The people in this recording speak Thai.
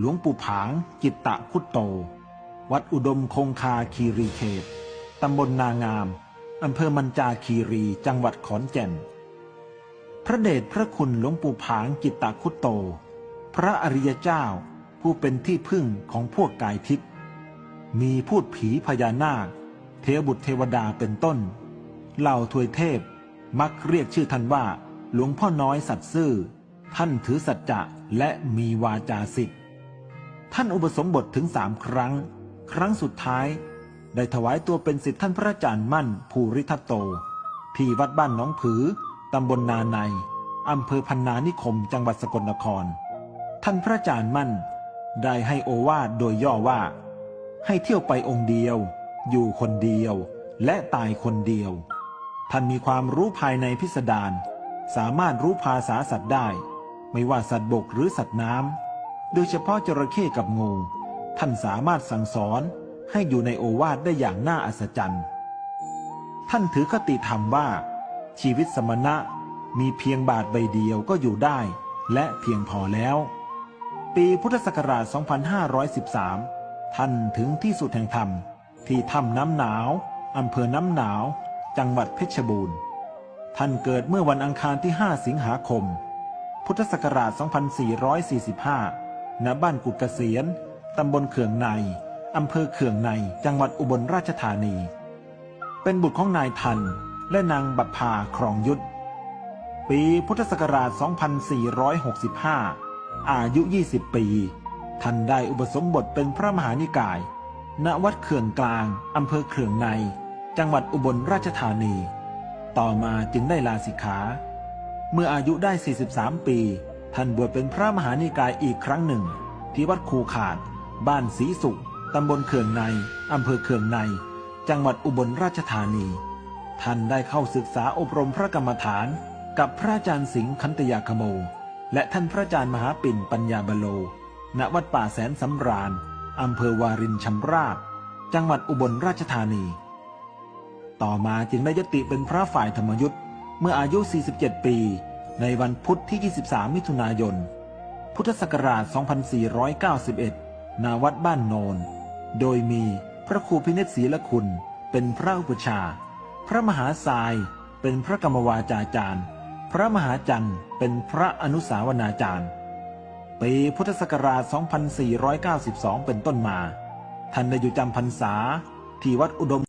หลวงปู่ผางจิตตะคุตโต วัดอุดมคงคาคีรีเขต ตำบลนางาม อำเภอมันจาคีรีจังหวัดขอนแก่น พระเดชพระคุณหลวงปู่ผางจิตตะคุตโต พระอริยเจ้าผู้เป็นที่พึ่งของพวกกายทิพย์มีพูดผีพญานาค เทวบุตรเทวดาเป็นต้น เหล่าทวยเทพมักเรียกชื่อท่านว่า หลวงพ่อน้อยสัตย์ซื่อ ท่านถือสัจจะและมีวาจาสิทธิ์ ท่านอุปสมบทถึงสามครั้ง ครั้งสุดท้าย ได้ถวายตัวเป็นสิทธิท่านพระอาจารย์มั่นภูริทัตโต ที่วัดบ้านหน้องผือ ตำบลนาในอำเภอพันนานิคม จังหวัดสกลนคร ท่านพระอาจารย์มั่น ได้ให้โอวาทโดยย่อว่า ให้เที่ยวไปองค์เดียว อยู่คนเดียว และตายคนเดียว ท่านมีความรู้ภายในพิสดารสามารถรู้ภาษาสัตว์ได้ ไม่ว่าสัตว์บกหรือสัตว์น้ำ โดยเฉพาะจระเข้กับงู ท่านสามารถสั่งสอนให้อยู่ในโอวาทได้อย่างน่าอัศจรรย์ ท่านถือคติธรรมว่า ชีวิตสมณะมีเพียงบาทใบเดียวก็อยู่ได้ และเพียงพอแล้ว ปีพุทธศักราช 2513 ท่านถึงที่สุดแห่งธรรม ที่ถ้ำน้ำหนาวอำเภอน้ำหนาว จังหวัดเพชรบูรณ์ ท่านเกิดเมื่อวันอังคารที่ 5 สิงหาคม พุทธศักราช 2445 ณบ้านกุดเกษียณตำบลเขื่องในอำเภอเขื่องในจังหวัดอุบลราชธานี เป็นบุตรของนายทันและนางบัพพาครองยุทธปีพุทธศักราช 2465 อายุ 20 ปี ท่านได้อุปสมบทเป็นพระมหานิกาย ณ วัดเขื่องกลาง อำเภอเขื่องใน จังหวัดอุบลราชธานี ต่อมาจึงได้ลาสิกขา เมื่ออายุได้ 43 ปี ท่านบวชเป็นพระมหานิกายอีกครั้งหนึ่ง ที่วัดคูขาด บ้านศรีสุขตำบลเขื่องใน อำเภอเขื่องใน จังหวัดอุบลราชธานี ท่านได้เข้าศึกษาอบรมพระกรรมฐาน กับพระอาจารย์สิงห์คันตยาคโม และท่านพระอาจารย์มหาปิ่นปัญญาบโล ณวัดป่าแสนสำราญอำเภอวารินชำราบ จังหวัดอุบลราชธานี ต่อมาจึงได้ยติเป็นพระฝ่ายธรรมยุทธ์เมื่ออายุ 47 ปี ในวันพุธที่ 23 มิถุนายน พุทธศักราช 2491 ณ วัดบ้านโนน โดยมีพระครูพินิจศรีละคุณ เป็นพระอุปชา พระมหาทราย เป็นพระกรรมวาจาจารย์ พระมหาจันทร์ เป็นพระอนุสาวนาจารย์ ปีพุทธศักราช 2492 เป็นต้นมา ท่านได้อยู่จำพรรษาที่วัดอุดม